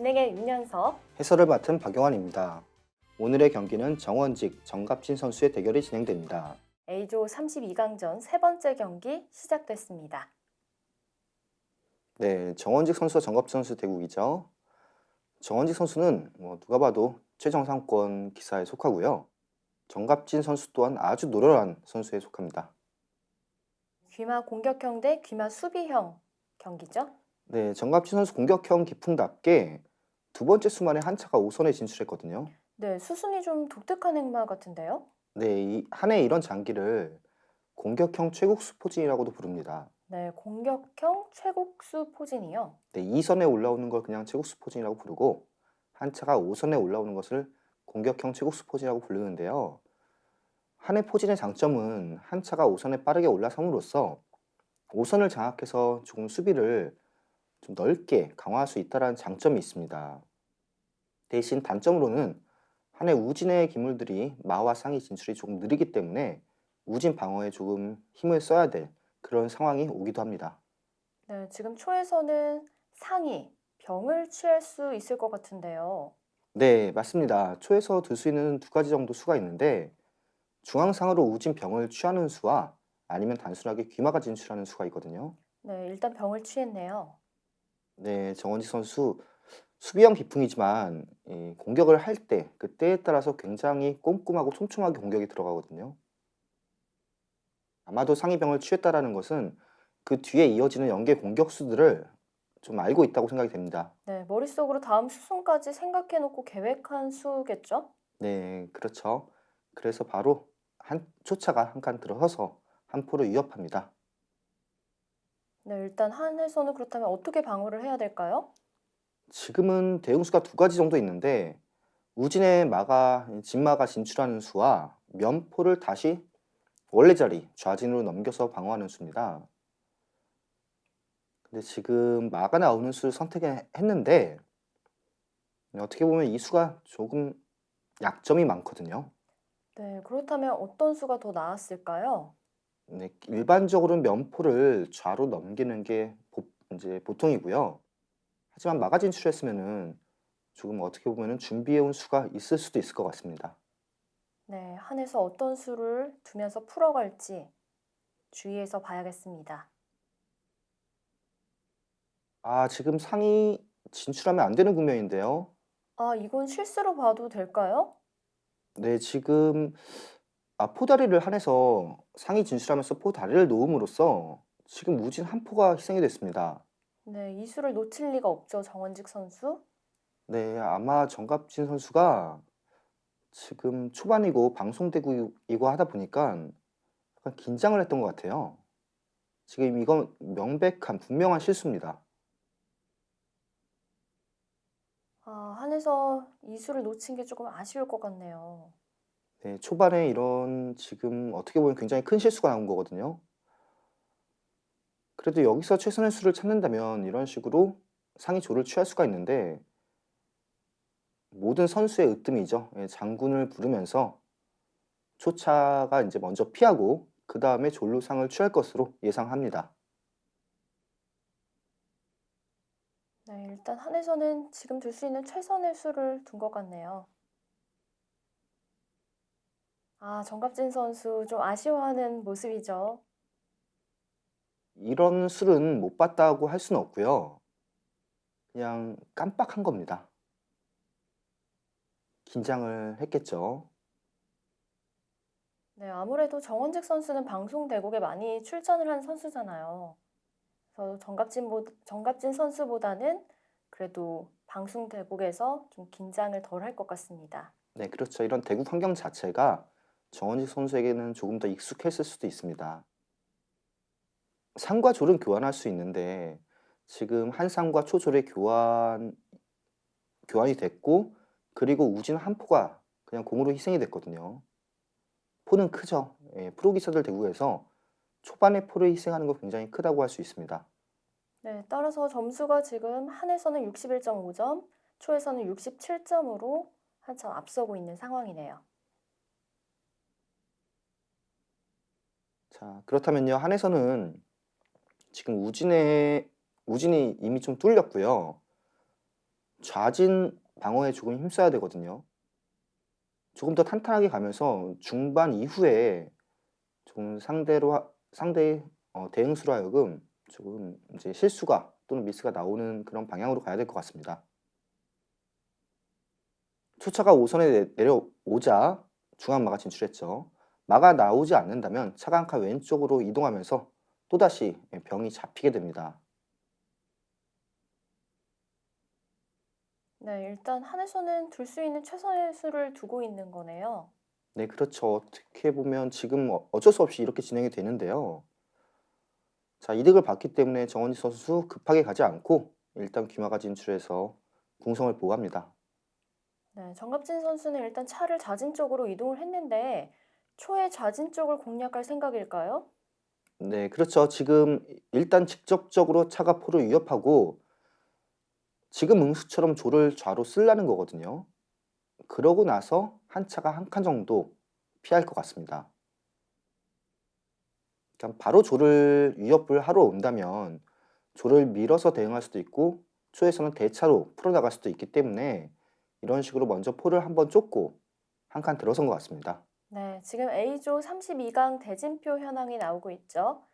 진행의 윤현석. 해설을 맡은 박용환입니다. 오늘의 경기는 정원직, 정갑진 선수의 대결이 진행됩니다. A조 32강전 세 번째 경기 시작됐습니다. 네, 정원직 선수와 정갑진 선수 대국이죠. 정원직 선수는 뭐 누가 봐도 최정상권 기사에 속하고요. 정갑진 선수 또한 아주 노련한 선수에 속합니다. 귀마 공격형 대 귀마 수비형 경기죠? 네, 정갑진 선수 공격형 기풍답게 두 번째 수만에 한차가 5선에 진출했거든요. 네, 수순이 좀 독특한 행마 같은데요? 네, 이, 한해 이런 장기를 공격형 최국수 포진이라고도 부릅니다. 네, 공격형 최국수 포진이요. 네, 2선에 올라오는 걸 그냥 최국수 포진이라고 부르고 한차가 5선에 올라오는 것을 공격형 최국수 포진이라고 부르는데요. 한해 포진의 장점은 한차가 5선에 빠르게 올라섬으로써 5선을 장악해서 조금 수비를 좀 넓게 강화할 수 있다는 장점이 있습니다. 대신 단점으로는 한 해 우진의 기물들이 마와 상위 진출이 조금 느리기 때문에 우진 방어에 조금 힘을 써야 될 그런 상황이 오기도 합니다. 네, 지금 초에서는 상위, 병을 취할 수 있을 것 같은데요. 네, 맞습니다. 초에서 들 수 있는 두 가지 정도 수가 있는데 중앙상으로 우진 병을 취하는 수와 아니면 단순하게 귀마가 진출하는 수가 있거든요. 네, 일단 병을 취했네요. 네, 정원지 선수 수비형 비풍이지만 이 공격을 할 때 그때에 따라서 굉장히 꼼꼼하고 촘촘하게 공격이 들어가거든요. 아마도 상위병을 취했다라는 것은 그 뒤에 이어지는 연계 공격수들을 좀 알고 있다고 생각이 됩니다. 네, 머릿속으로 다음 수순까지 생각해놓고 계획한 수겠죠? 네, 그렇죠. 그래서 바로 한 초차가 한 칸 들어서서 한 포를 위협합니다. 네, 일단 한해서는 그렇다면 어떻게 방어를 해야 될까요? 지금은 대응 수가 두 가지 정도 있는데 우진의 마가 진마가 진출하는 수와 면포를 다시 원래 자리 좌진으로 넘겨서 방어하는 수입니다. 근데 지금 마가 나오는 수를 선택했는데 어떻게 보면 이 수가 조금 약점이 많거든요. 네, 그렇다면 어떤 수가 더 나았을까요? 네, 일반적으로는 면포를 좌로 넘기는 게 보, 이제 보통이고요. 하지만 마가 진출했으면은 조금 어떻게 보면은 준비해온 수가 있을 수도 있을 것 같습니다. 네, 한해서 어떤 수를 두면서 풀어갈지 주의해서 봐야겠습니다. 아, 지금 상위 진출하면 안 되는 국면인데요. 아, 이건 실수로 봐도 될까요? 네, 지금 아, 포다리를 한해서 상위 진출하면서 포다리를 놓음으로써 지금 우진 한 포가 희생이 됐습니다. 네, 이 수를 놓칠 리가 없죠, 정원직 선수. 네, 아마 정갑진 선수가 지금 초반이고 방송되고 하다 보니까 약간 긴장을 했던 것 같아요. 지금 이건 명백한 분명한 실수입니다. 아, 한해서 이 수를 놓친 게 조금 아쉬울 것 같네요. 네, 초반에 이런 지금 어떻게 보면 굉장히 큰 실수가 나온 거거든요. 그래도 여기서 최선의 수를 찾는다면 이런 식으로 상위 조를 취할 수가 있는데 모든 선수의 으뜸이죠. 예, 장군을 부르면서 초차가 이제 먼저 피하고 그 다음에 졸루상을 취할 것으로 예상합니다. 네, 일단 한해서는 지금 들수 있는 최선의 수를 둔 것 같네요. 아, 정갑진 선수 좀 아쉬워하는 모습이죠. 이런 술은 못 봤다고 할 수는 없고요. 그냥 깜빡한 겁니다. 긴장을 했겠죠. 네, 아무래도 정원직 선수는 방송 대국에 많이 출전을 한 선수잖아요. 그래서 정갑진, 정갑진 선수보다는 그래도 방송 대국에서 좀 긴장을 덜 할 것 같습니다. 네, 그렇죠. 이런 대국 환경 자체가 정원직 선수에게는 조금 더 익숙했을 수도 있습니다. 상과 졸은 교환할 수 있는데 지금 한상과 초졸의 교환 교환이 됐고 그리고 우진 한 포가 그냥 공으로 희생이 됐거든요. 포는 크죠. 예, 프로 기사들 대구에서 초반에 포를 희생하는 거 굉장히 크다고 할 수 있습니다. 네, 따라서 점수가 지금 한에서는 61.5점, 초에서는 67점으로 한참 앞서고 있는 상황이네요. 자, 그렇다면요. 한에서는 지금 우진의 우진이 이미 좀 뚫렸고요. 좌진 방어에 조금 힘써야 되거든요. 조금 더 탄탄하게 가면서 중반 이후에 좀 상대로 하- 상대의 어, 대응수로 하여금 조금 이제 실수가 또는 미스가 나오는 그런 방향으로 가야 될 것 같습니다. 초차가 5선에 내, 내려오자 중앙마가 진출했죠. 마가 나오지 않는다면 칸 왼쪽으로 이동하면서 또다시 병이 잡히게 됩니다. 네, 일단 한에서는 둘 수 있는 최선의 수를 두고 있는 거네요. 네, 그렇죠. 어떻게 보면 지금 어- 어쩔 수 없이 이렇게 진행이 되는데요. 자, 이득을 봤기 때문에 정원지 선수 급하게 가지 않고 일단 귀마가 진출해서 궁성을 보호합니다. 네, 정갑진 선수는 일단 차를 좌진 쪽으로 이동을 했는데 초의 좌진 쪽을 공략할 생각일까요? 네, 그렇죠. 지금 일단 직접적으로 차가 포를 위협하고 지금 응수처럼 조를 좌로 쓰려는 거거든요. 그러고 나서 한 차가 한 칸 정도 피할 것 같습니다. 그냥 바로 조를 위협을 하러 온다면 조를 밀어서 대응할 수도 있고 초에서는 대차로 풀어나갈 수도 있기 때문에 이런 식으로 먼저 포를 한번 쫓고 한 칸 들어선 것 같습니다. 네, 지금 A조 32강 대진표 현황이 나오고 있죠.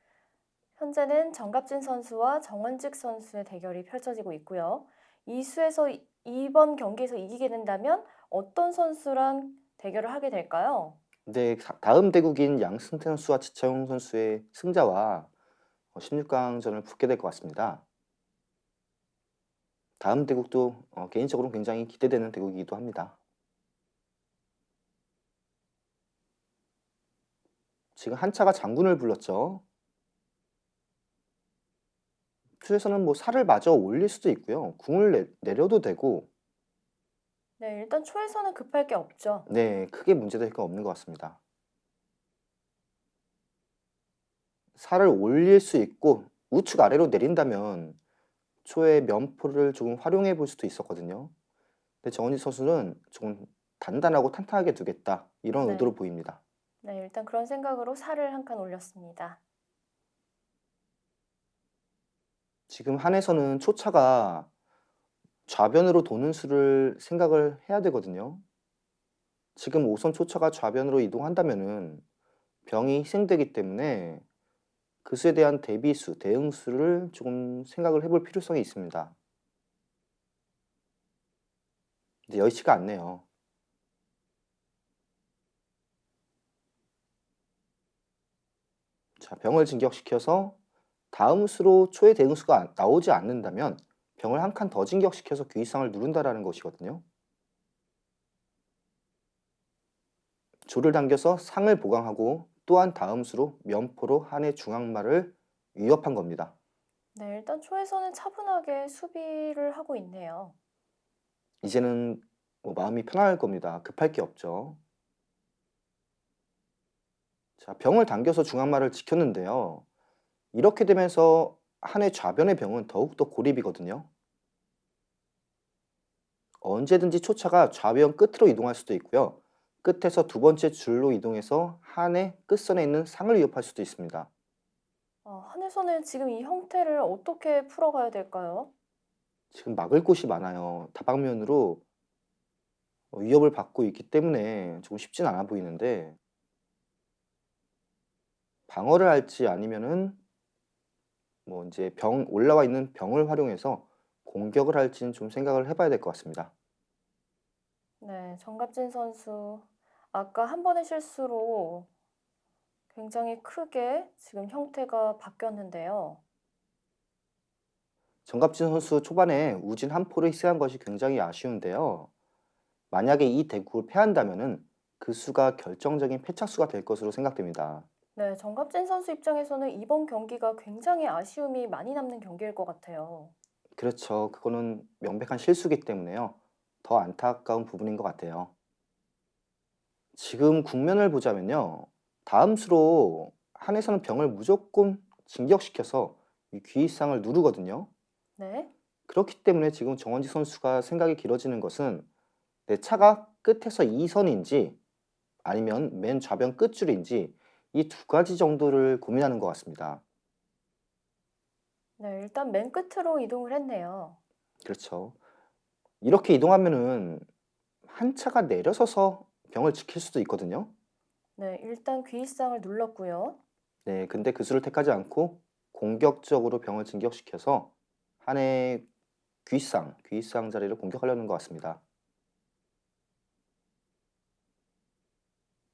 현재는 정갑진 선수와 정원직 선수의 대결이 펼쳐지고 있고요. 이 수에서 이- 이번 경기에서 이기게 된다면 어떤 선수랑 대결을 하게 될까요? 네, 사- 다음 대국인 양승태 선수와 지창용 선수의 승자와 16강전을 붙게 될 것 같습니다. 다음 대국도 어, 개인적으로 굉장히 기대되는 대국이기도 합니다. 지금 한차가 장군을 불렀죠. 투에서는 뭐 살을 마저 올릴 수도 있고요. 궁을 내, 내려도 되고, 네, 일단 초에서는 급할 게 없죠. 네, 크게 문제될 건 없는 것 같습니다. 살을 올릴 수 있고 우측 아래로 내린다면 초의 면포를 조금 활용해 볼 수도 있었거든요. 근데 정원지 선수는 조금 단단하고 탄탄하게 두겠다 이런 네. 의도로 보입니다. 네, 일단 그런 생각으로 살을 한 칸 올렸습니다. 지금 한에서는 초차가 좌변으로 도는 수를 생각을 해야 되거든요. 지금 5선 초차가 좌변으로 이동한다면은 병이 희생되기 때문에 그 수에 대한 대비수, 대응수를 조금 생각을 해볼 필요성이 있습니다. 근데 여의치가 않네요. 자, 병을 진격시켜서 다음 수로 초의 대응수가 안- 나오지 않는다면 병을 한 칸 더 진격시켜서 귀의상을 누른다라는 것이거든요. 조를 당겨서 상을 보강하고 또한 다음 수로 면포로 한의 중앙마를 위협한 겁니다. 네, 일단 초에서는 차분하게 수비를 하고 있네요. 이제는 뭐 마음이 편할 겁니다. 급할 게 없죠. 자, 병을 당겨서 중앙마를 지켰는데요. 이렇게 되면서 한의 좌변의 병은 더욱더 고립이거든요. 언제든지 초차가 좌변 끝으로 이동할 수도 있고요. 끝에서 두 번째 줄로 이동해서 한의 끝선에 있는 상을 위협할 수도 있습니다. 어, 한에서는 지금 이 형태를 어떻게 풀어가야 될까요? 지금 막을 곳이 많아요. 다방면으로 어, 위협을 받고 있기 때문에 조금 쉽진 않아 보이는데 방어를 할지 아니면은 뭐 이제 병 올라와 있는 병을 활용해서 공격을 할지는 좀 생각을 해봐야 될 것 같습니다. 네, 정갑진 선수 아까 한 번의 실수로 굉장히 크게 지금 형태가 바뀌었는데요. 정갑진 선수 초반에 우진 한 포를 희생한 것이 굉장히 아쉬운데요. 만약에 이 대국을 패한다면은 그 수가 결정적인 패착수가 될 것으로 생각됩니다. 네, 정갑진 선수 입장에서는 이번 경기가 굉장히 아쉬움이 많이 남는 경기일 것 같아요. 그렇죠. 그거는 명백한 실수기 때문에요. 더 안타까운 부분인 것 같아요. 지금 국면을 보자면요. 다음 수로 한에서는 병을 무조건 진격시켜서 이 귀의상을 누르거든요. 네, 그렇기 때문에 지금 정원지 선수가 생각이 길어지는 것은 내 차가 끝에서 2선인지 아니면 맨 좌변 끝줄인지 이 두 가지 정도를 고민하는 것 같습니다. 네, 일단 맨 끝으로 이동을 했네요. 그렇죠. 이렇게 이동하면은 한 차가 내려서서 병을 지킬 수도 있거든요. 네, 일단 귀입상을 눌렀고요. 네, 근데 그 수를 택하지 않고 공격적으로 병을 진격시켜서 한의 귀상, 귀상 자리를 공격하려는 것 같습니다.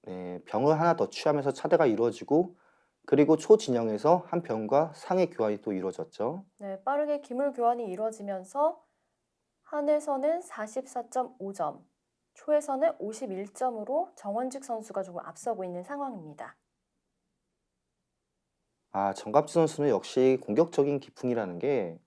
네, 병을 하나 더 취하면서 차대가 이루어지고 그리고 초진영에서 한 병과 상의 교환이 또 이루어졌죠. 네, 빠르게 기물 교환이 이루어지면서 한에서는 44.5점, 초에서는 51점으로 정원직 선수가 조금 앞서고 있는 상황입니다. 아, 정갑지 선수는 역시 공격적인 기풍이라는 게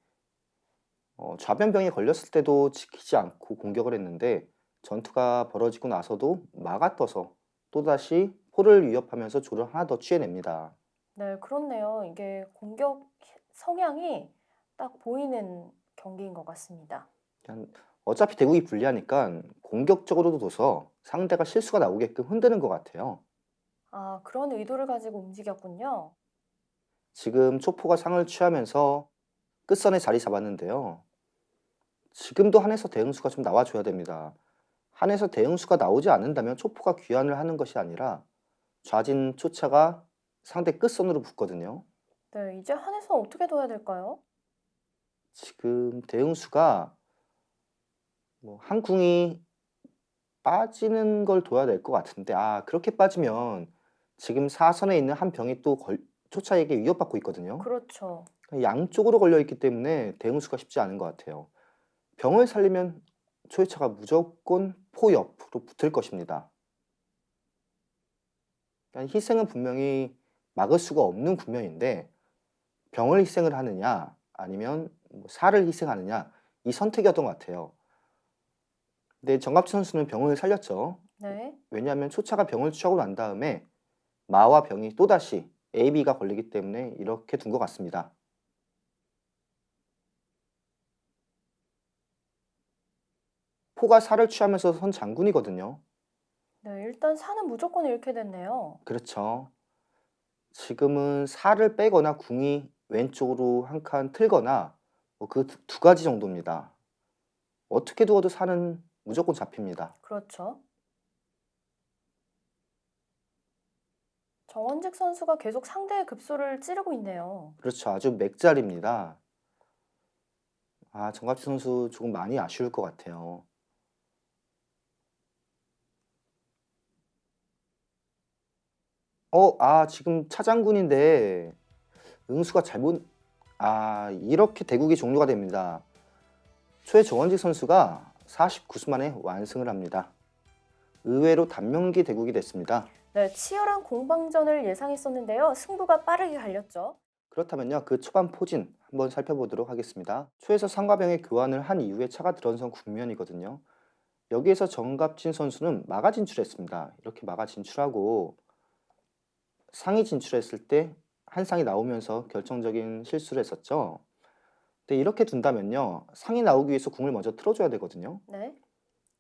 어, 좌변병에 걸렸을 때도 지키지 않고 공격을 했는데 전투가 벌어지고 나서도 막아떠서 또다시 포를 위협하면서 조를 하나 더 취해냅니다. 네, 그렇네요. 이게 공격 성향이 딱 보이는 경기인 것 같습니다. 그냥 어차피 대국이 불리하니까 공격적으로도 둬서 상대가 실수가 나오게끔 흔드는 것 같아요. 아, 그런 의도를 가지고 움직였군요. 지금 초포가 상을 취하면서 끝선에 자리 잡았는데요. 지금도 한에서 대응수가 좀 나와줘야 됩니다. 한에서 대응수가 나오지 않는다면 초포가 귀환을 하는 것이 아니라 좌진 초차가 상대 끝선으로 붙거든요. 네, 이제 한에서 어떻게 둬야 될까요? 지금 대응수가 뭐 한 궁이 빠지는 걸 둬야 될 것 같은데 아 그렇게 빠지면 지금 사선에 있는 한 병이 또 걸, 초차에게 위협받고 있거든요. 그렇죠. 양쪽으로 걸려 있기 때문에 대응수가 쉽지 않은 것 같아요. 병을 살리면 초회차가 무조건 포 옆으로 붙을 것입니다. 그러니까 희생은 분명히 막을 수가 없는 국면인데 병을 희생을 하느냐 아니면 뭐 살을 희생하느냐 이 선택이었던 것 같아요. 근데 정갑지 선수는 병을 살렸죠. 네, 왜냐하면 초차가 병을 취하고 난 다음에 마와 병이 또다시 A, B가 걸리기 때문에 이렇게 둔 것 같습니다. 포가 살을 취하면서 선 장군이거든요. 네, 일단 사는 무조건 잃게 됐네요. 그렇죠. 지금은 살을 빼거나 궁이 왼쪽으로 한 칸 틀거나 뭐그두 가지 정도입니다. 어떻게 두어도 살은 무조건 잡힙니다. 그렇죠. 정원직 선수가 계속 상대의 급소를 찌르고 있네요. 그렇죠. 아주 맥잘입니다. 아, 정갑지 선수 조금 많이 아쉬울 것 같아요. 어, 아, 지금 차장군인데 응수가 잘못 아, 이렇게 대국이 종료가 됩니다. 초에 정원직 선수가 49수 만에 완승을 합니다. 의외로 단명기 대국이 됐습니다. 네, 치열한 공방전을 예상했었는데요. 승부가 빠르게 갈렸죠. 그렇다면요, 그 초반 포진 한번 살펴보도록 하겠습니다. 초에서 상과병의 교환을 한 이후에 차가 들어선 국면이거든요. 여기에서 정갑진 선수는 마가 진출했습니다. 이렇게 마가 진출하고 상이 진출했을 때 한 상이 나오면서 결정적인 실수를 했었죠. 근데 이렇게 둔다면요, 상이 나오기 위해서 궁을 먼저 틀어줘야 되거든요. 네,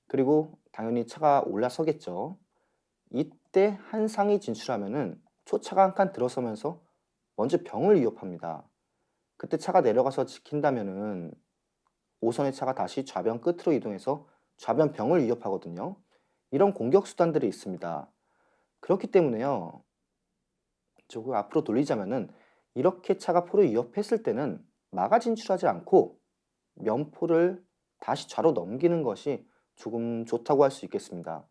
그리고 당연히 차가 올라서겠죠. 이때 한 상이 진출하면은 초차가 한 칸 들어서면서 먼저 병을 위협합니다. 그때 차가 내려가서 지킨다면은 5선의 차가 다시 좌변 끝으로 이동해서 좌변 병을 위협하거든요. 이런 공격 수단들이 있습니다. 그렇기 때문에요. 조금 앞으로 돌리자면은 이렇게 차가 포를 위협했을 때는 마가 진출하지 않고 면포를 다시 좌로 넘기는 것이 조금 좋다고 할 수 있겠습니다.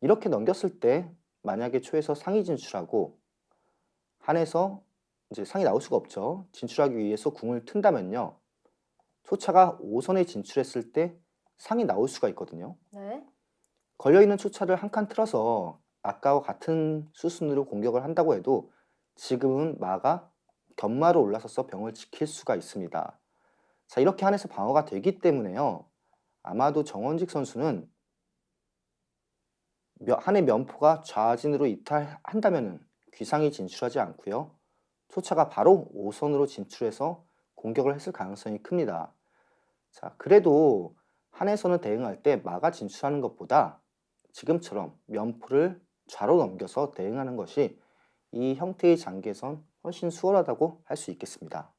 이렇게 넘겼을 때 만약에 초에서 상이 진출하고 한에서 이제 상이 나올 수가 없죠. 진출하기 위해서 궁을 튼다면요. 초차가 5선에 진출했을 때 상이 나올 수가 있거든요. 네, 걸려있는 초차를 한 칸 틀어서 아까와 같은 수순으로 공격을 한다고 해도 지금은 마가 견마로 올라서서 병을 지킬 수가 있습니다. 자, 이렇게 한에서 방어가 되기 때문에요. 아마도 정원직 선수는 며- 한의 면포가 좌진으로 이탈한다면 귀상이 진출하지 않고요. 초차가 바로 5선으로 진출해서 공격을 했을 가능성이 큽니다. 자, 그래도 한에서는 대응할 때 마가 진출하는 것보다 지금처럼 면포를 좌로 넘겨서 대응하는 것이 이 형태의 장기에선 훨씬 수월하다고 할 수 있겠습니다.